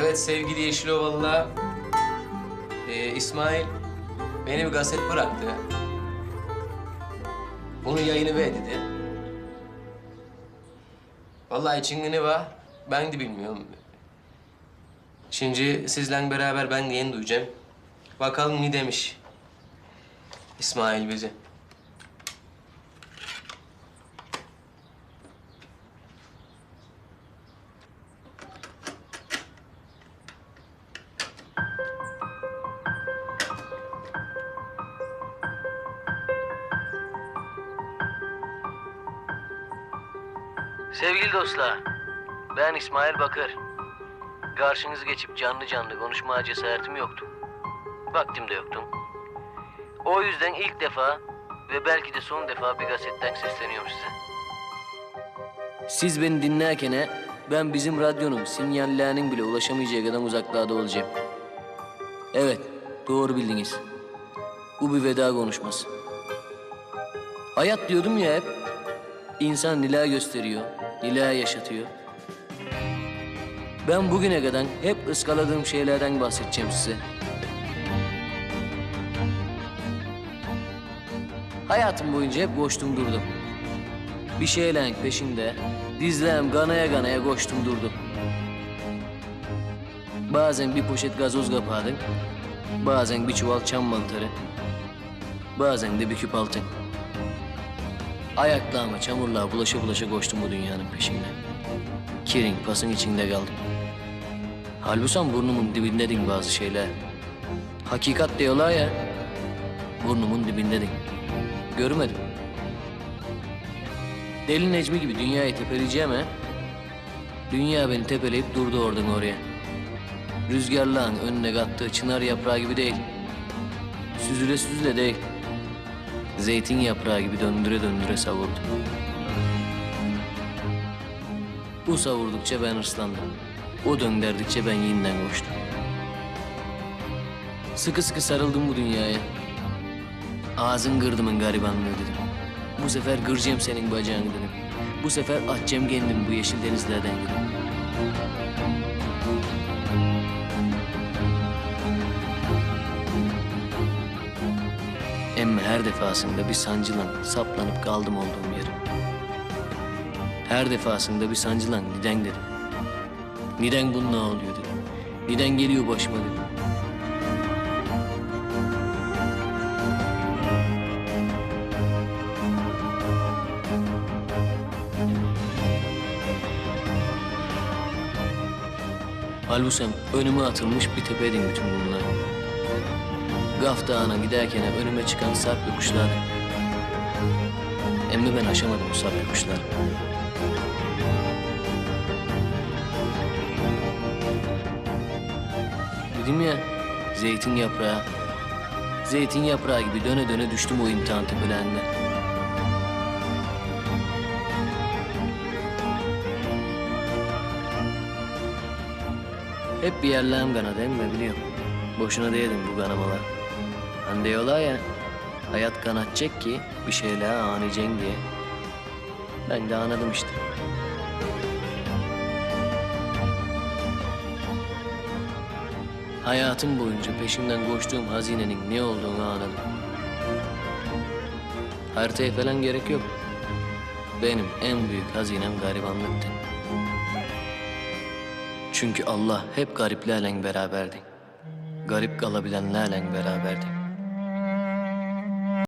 Evet sevgili Yeşilovalı'la e, İsmail beni bir gazet bıraktı. Bunun yayını ver dedi. Vallahi içinde ne var ben de bilmiyorum. Şimdi sizle beraber ben de yeni duyacağım. Bakalım ne demiş İsmail bize. Sevgili dostlar, ben İsmail Bakır. Karşınızı geçip canlı canlı konuşmaya cesaretim yoktu. Vaktim de yoktu. O yüzden ilk defa ve belki de son defa bir gazetten sesleniyorum size. Siz beni dinlerken ben bizim radyonun sinyallerinin bile ulaşamayacağı kadar uzaklarda olacağım. Evet, doğru bildiniz. Bu bir veda konuşması. Hayat diyordum ya hep. İnsan nila gösteriyor, nila yaşatıyor. Ben bugüne kadar hep ıskaladığım şeylerden bahsedeceğim size. Hayatım boyunca hep koştum durdum. Bir şeylerin peşinde, dizlerim ganaya ganaya koştum durdum. Bazen bir poşet gazoz kapağıydım, bazen bir çuval çam mantarı, bazen de bir küp altın. Ayaklarıma çamurluğa bulaşa bulaşa koştum bu dünyanın peşinden. Kirin pasın içinde kaldım. Halbuki burnumun dibindeydin bazı şeyler. Hakikat diyorlar ya, burnumun dibindeydin. Görmedim. Deli Necmi gibi dünyayı tepeleyeceğim ha. Dünya beni tepeleyip durdu oradan oraya. Rüzgarlağın önüne kattığı çınar yaprağı gibi değil. Süzüle süzüle değil. Zeytin yaprağı gibi döndüre döndüre savurdu. Bu savurdukça ben ıslandım. O döndürdükçe ben yeniden koştum. Sıkı sıkı sarıldım bu dünyaya. Ağzın gırdımın garibanlığı dedim. Bu sefer gıracağım senin bacağını dedim. Bu sefer atacağım kendimi bu yeşil denizlerden dedim. Her defasında bir sancılan saplanıp kaldım olduğum yere. Her defasında bir sancılan neden dedim. Neden bunun ne oluyor dedim. Neden geliyor başıma dedim. Halbuki önüme atılmış bir tepeydim bütün bunlar. Gaf Dağı'na giderken önüme çıkan sarp yokuşlardı. Emmi ben aşamadım bu sarp yokuşları. Dedim ya, zeytin yaprağı. Zeytin yaprağı gibi döne döne düştüm o imtihan tepelerinde. Hep bir yerlerim kanadı emmi biliyorum. Boşuna değildim bu kanamalar. Hani diyorlar ya, hayat kanatacak ki bir şeyler anlayacaksın diye. Ben de anladım işte. Hayatım boyunca peşinden koştuğum hazinenin ne olduğunu anladım. Haritaya falan gerek yok. Benim en büyük hazinem garibanlıktı. Çünkü Allah hep gariplerle beraberdi. Garip kalabilenlerle beraberdi.